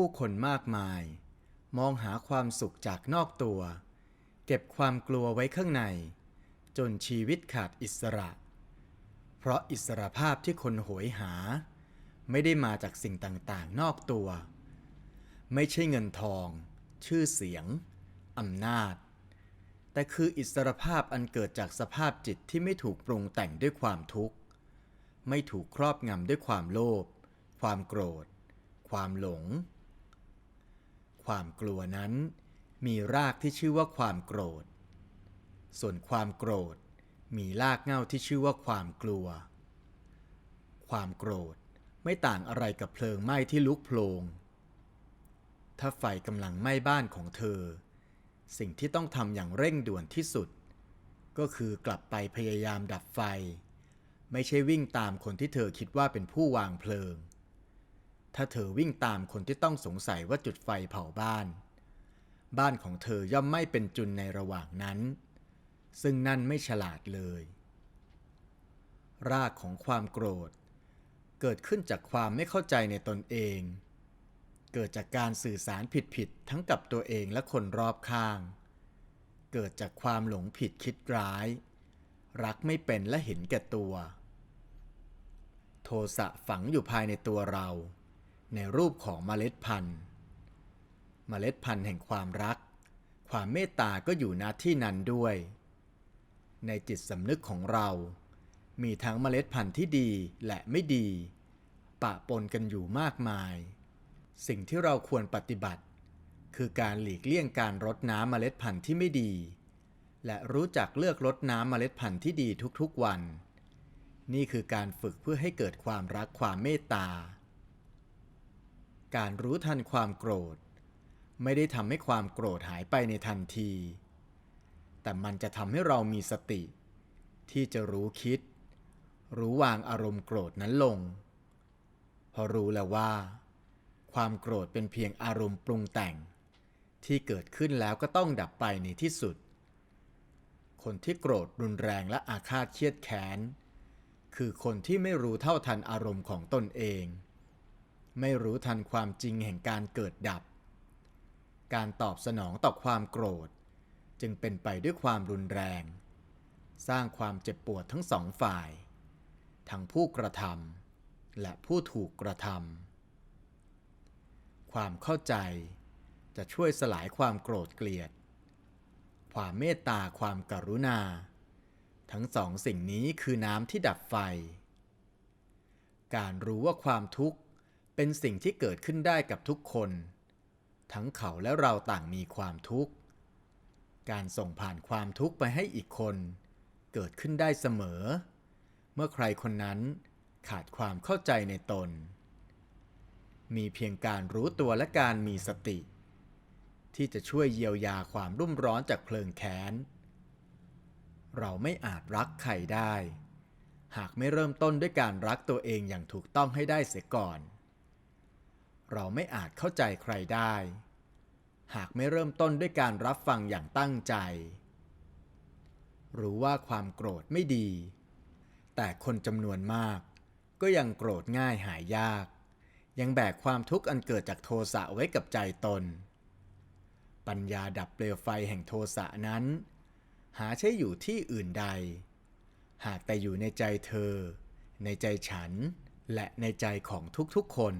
ผู้คนมากมาย มองหาความสุขจากนอกตัว เก็บความกลัวไว้ข้างใน จนชีวิตขาดอิสระ เพราะอิสระภาพที่คนโหยหา ไม่ได้มาจากสิ่งต่างๆ นอกตัว ไม่ใช่เงินทอง ชื่อเสียงอำนาจ แต่คืออิสรภาพอันเกิดจากสภาพจิตที่ไม่ถูกปรุงแต่งด้วยความทุกข์ ไม่ถูกครอบงำด้วยความโลภ ความโกรธ ความหลง ความกลัวนั้น มีรากที่ชื่อว่าความโกรธ ส่วนความโกรธ มีรากเง้าที่ชื่อว่าความกลัว ความโกรธไม่ต่างอะไรกับเพลิงไหม้ที่ลุกโพลง ถ้าไฟกำลังไหม้บ้านของเธอ สิ่งที่ต้องทำอย่างเร่งด่วนที่สุด ก็คือกลับไปพยายามดับไฟ ไม่ใช่วิ่งตามคนที่เธอคิดว่าเป็นผู้วางเพลิง ถ้าเธอวิ่งตามคนที่ต้องสงสัยว่าจุดไฟเผาบ้าน บ้านของเธอย่อมไม่เป็นจุนในระหว่างนั้น ซึ่งนั่นไม่ฉลาดเลย รากของความโกรธ เกิดขึ้นจากความไม่เข้าใจในตนเอง เกิดจากการสื่อสารผิดๆทั้งกับตัวเองและคนรอบข้าง เกิดจากความหลงผิดคิดร้าย รักไม่เป็นและเห็นแก่ตัว โทสะฝังอยู่ภายในตัวเรา ในรูปของเมล็ดพันธุ์ เมล็ดพันธุ์แห่งความรัก ความเมตตาก็อยู่ณที่นั้นด้วย ในจิตสำนึกของเรา มีทั้งเมล็ดพันธุ์ที่ดีและไม่ดี ปะปนกันอยู่มากมาย สิ่งที่เราควรปฏิบัติ คือการหลีกเลี่ยงการรดน้ำเมล็ดพันธุ์ที่ไม่ดี และรู้จักเลือกรดน้ำเมล็ดพันธุ์ที่ดีทุกๆวัน นี่คือการฝึกเพื่อให้เกิดความรักความเมตตา การรู้ทันความโกรธ ไม่ได้ทำให้ความโกรธหายไปในทันที แต่มันจะทำให้เรามีสติ ที่จะรู้คิด รู้วางอารมณ์โกรธนั้นลง พอรู้แล้วว่า ความโกรธเป็นเพียงอารมณ์ปรุงแต่ง ที่เกิดขึ้นแล้วก็ต้องดับไปในที่สุด คนที่โกรธรุนแรงและอาฆาตเครียดแค้น คือคนที่ไม่รู้เท่าทันอารมณ์ของตนเอง ไม่รู้ทันความจริงแห่งการเกิดดับ การตอบสนองต่อความโกรธ จึงเป็นไปด้วยความรุนแรง สร้างความเจ็บปวดทั้งสองฝ่าย ทั้งผู้กระทำและผู้ถูกกระทำความเข้าใจจะช่วยสลายความโกรธเกลียด ความเมตตาความกรุณา ทั้งสองสิ่งนี้คือน้ำที่ดับไฟ การรู้ว่าความทุกข์ เป็นสิ่งที่เกิดขึ้นได้กับทุกคน ทั้งเขาและเราต่างมีความทุกข์ การส่งผ่านความทุกข์ไปให้อีกคน เกิดขึ้นได้เสมอ เมื่อใครคนนั้นขาดความเข้าใจในตน มีเพียงการรู้ตัวและการมีสติ ที่จะช่วยเยียวยาความรุ่มร้อนจากเพลิงแค้น เราไม่อาจรักใครได้ หากไม่เริ่มต้นด้วยการรักตัวเองอย่างถูกต้องให้ได้เสียก่อน เราไม่อาจเข้าใจใครได้ หากไม่เริ่มต้นด้วยการรับฟังอย่างตั้งใจ รู้ว่าความโกรธไม่ดี แต่คนจำนวนมาก ก็ยังโกรธง่ายหายยาก ยังแบกความทุกข์อันเกิดจากโทสะไว้กับใจตน ปัญญาดับเปลวไฟแห่งโทสะนั้น หาใช่อยู่ที่อื่นใด หากแต่อยู่ในใจเธอ ในใจฉัน และในใจของทุกๆคน